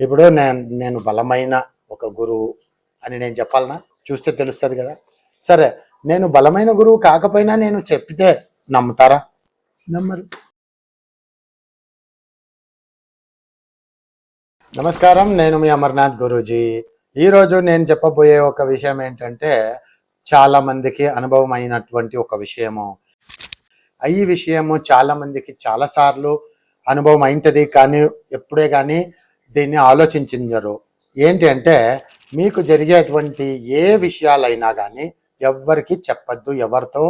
ఇప్పుడు నేను నేను బలమైన ఒక గురువు అని నేను చెప్పాలనా? చూస్తే తెలుస్తుంది కదా. సరే నేను బలమైన గురువు కాకపోయినా నేను చెప్పితే నమ్ముతారా? నమ్మరు. నమస్కారం నేను మీ అమర్నాథ్ గురూజీ. ఈరోజు నేను చెప్పబోయే ఒక విషయం ఏంటంటే చాలా మందికి అనుభవం అయినటువంటి ఒక విషయము. ఈ విషయము చాలా మందికి చాలా సార్లు అనుభవం అయింటది కానీ ఎప్పుడే కానీ దీన్ని ఆలోచించారు ఏంటి అంటే మీకు జరిగేటువంటి ఏ విషయాలైనా కానీ ఎవ్వరికి చెప్పద్దు ఎవరితో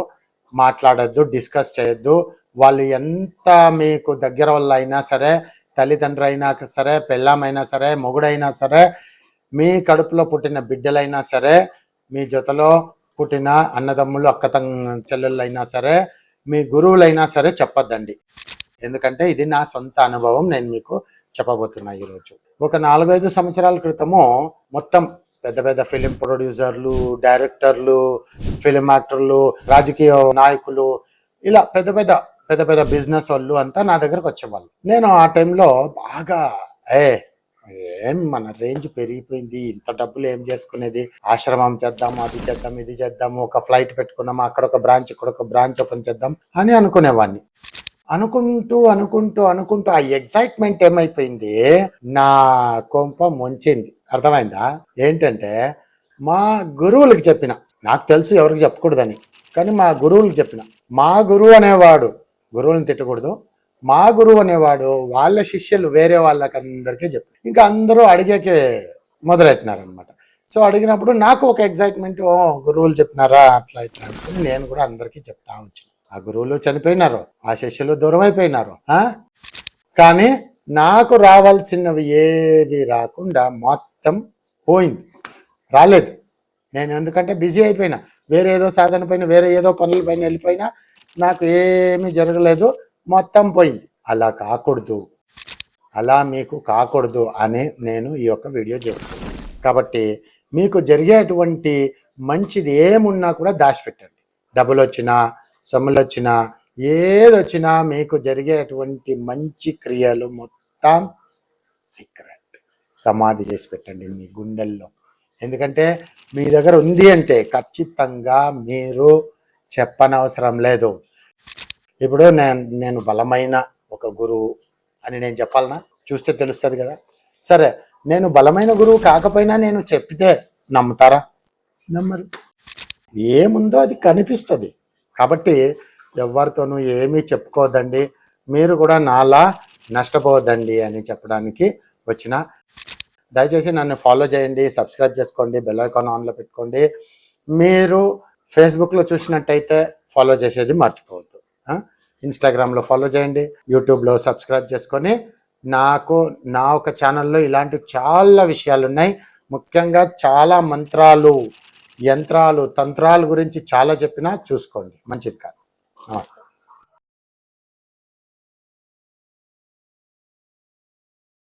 మాట్లాడద్దు డిస్కస్ చేయొద్దు. వాళ్ళు ఎంత మీకు దగ్గర వల్ల అయినా సరే తల్లిదండ్రులు అయినా సరే పెళ్ళామైనా సరే మొగుడైనా సరే మీ కడుపులో పుట్టిన బిడ్డలైనా సరే మీ జతలో పుట్టిన అన్నదమ్ములు అక్క చెల్లెళ్ళైనా సరే మీ గురువులైనా సరే చెప్పొద్దండి. ఎందుకంటే ఇది నా సొంత అనుభవం. నేను మీకు చెప్పబోతున్నా ఈరోజు. ఒక నాలుగైదు సంవత్సరాల క్రితము మొత్తం పెద్ద పెద్ద ఫిలిం ప్రొడ్యూసర్లు డైరెక్టర్లు ఫిలిం యాక్టర్లు రాజకీయ నాయకులు ఇలా పెద్ద పెద్ద పెద్ద పెద్ద బిజినెస్ వాళ్ళు అంతా నా దగ్గరకు వచ్చేవాళ్ళు. నేను ఆ టైంలో బాగా ఏ ఏం మన రేంజ్ పెరిగిపోయింది ఇంత డబ్బులు ఏం చేసుకునేది? ఆశ్రమం చేద్దాం అది చేద్దాం ఇది చేద్దాము ఒక ఫ్లైట్ పెట్టుకున్నాం అక్కడ ఒక బ్రాంచ్ ఇక్కడ ఒక బ్రాంచ్ ఓపెన్ చేద్దాం అని అనుకునేవాడిని అనుకుంటూ అనుకుంటూ అనుకుంటూ ఆ ఎగ్జైట్మెంట్ ఏమైపోయింది? నా కొంప ముంచింది. అర్థమైందా? ఏంటంటే మా గురువులకి చెప్పిన. నాకు తెలుసు ఎవరికి చెప్పకూడదని. కానీ మా గురువులకు చెప్పిన. మా గురువు అనేవాడు గురువుని తిట్టకూడదు. మా గురువు అనేవాడు వాళ్ళ శిష్యులు వేరే వాళ్ళకందరికీ చెప్పి ఇంకా అందరూ అడిగేకే మొదలెట్టినారనమాట సో అడిగినప్పుడు నాకు ఒక ఎగ్జైట్మెంట్ ఓ గురువులు చెప్పినారా అట్లా ఇట్లా అనుకుని నేను కూడా అందరికీ చెప్తా వచ్చిన. ఆ గురువులు చనిపోయినారు. ఆ శిష్యులు దూరం అయిపోయినారు కానీ నాకు రావాల్సినవి ఏవి రాకుండా మొత్తం పోయింది. రాలేదు. నేను ఎందుకంటే బిజీ అయిపోయినా. వేరే ఏదో సాధన పైన వేరే ఏదో పనుల పైన వెళ్ళిపోయినా నాకు ఏమీ జరగలేదు. మొత్తం పోయింది. అలా కాకూడదు. అలా మీకు కాకూడదు అని నేను ఈ యొక్క వీడియో చేస్తున్నాను. కాబట్టి మీకు జరిగేటువంటి మంచిది ఏమున్నా కూడా దాచిపెట్టండి. డబ్బులు వచ్చినా సొమ్ములు వచ్చినా ఏది వచ్చినా మీకు జరిగేటువంటి మంచి క్రియలు మొత్తం సీక్రెట్. సమాధి చేసి పెట్టండి మీ గుండెల్లో. ఎందుకంటే మీ దగ్గర ఉంది అంటే ఖచ్చితంగా మీరు చెప్పనవసరం లేదు. ఇప్పుడు నేను నేను బలమైన ఒక గురువు అని నేను చెప్పాలనా? చూస్తే తెలుస్తుంది కదా. సరే నేను బలమైన గురువు కాకపోయినా నేను చెప్పితే నమ్ముతారా? నమ్మరు. ఏముందో అది కనిపిస్తుంది. కాబట్టి ఎవరితోనూ ఏమీ చెప్పుకోవద్దండి. మీరు కూడా నాలా నష్టపోవద్దండి అని చెప్పడానికి వచ్చిన. దయచేసి నన్ను ఫాలో చేయండి సబ్స్క్రైబ్ చేసుకోండి బెల్ ఐకాన్ ఆన్లో పెట్టుకోండి. మీరు ఫేస్బుక్లో చూసినట్టయితే ఫాలో చేసేది మర్చిపోవద్దు. ఇన్స్టాగ్రామ్లో ఫాలో చేయండి యూట్యూబ్లో సబ్స్క్రైబ్ చేసుకొని నాకు నా ఒక ఛానల్లో ఇలాంటి చాలా విషయాలు ఉన్నాయి ముఖ్యంగా చాలా మంత్రాలు. యంత్రాలు తంత్రాల గురించి చాలా చెప్పినా చూసుకోండి. మంచిది కాదు. నమస్తే.